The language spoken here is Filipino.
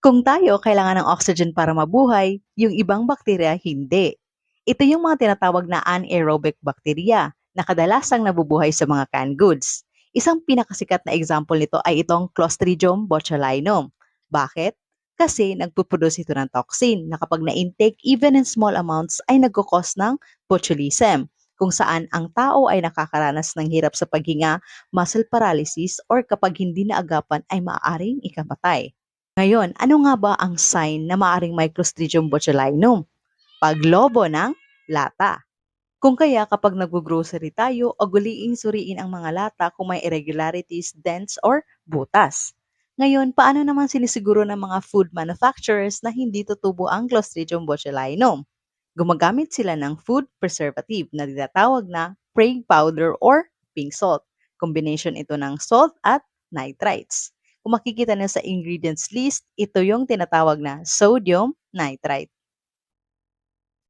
Kung tayo kailangan ng oxygen para mabuhay, yung ibang bakterya hindi. Ito yung mga tinatawag na anaerobic bacteria na kadalasang nabubuhay sa mga canned goods. Isang pinakasikat na example nito ay itong Clostridium botulinum. Bakit? Kasi nagpuproduce ito ng toxin na kapag na-intake even in small amounts ay nagkukos ng botulism kung saan ang tao ay nakakaranas ng hirap sa paghinga, muscle paralysis, or kapag hindi naagapan ay maaaring ikamatay. Ngayon, ano nga ba ang sign na maaring may Clostridium botulinum? Paglobo ng lata. Kung kaya kapag nag-grocery tayo, uguliing suriin ang mga lata kung may irregularities, dents, or butas. Ngayon, paano naman sinisiguro ng mga food manufacturers na hindi tutubo ang Clostridium botulinum? Gumagamit sila ng food preservative na tinatawag na Prague powder or pink salt. Combination ito ng salt at nitrites. Kung makikita niyo sa ingredients list, ito yung tinatawag na sodium nitrite.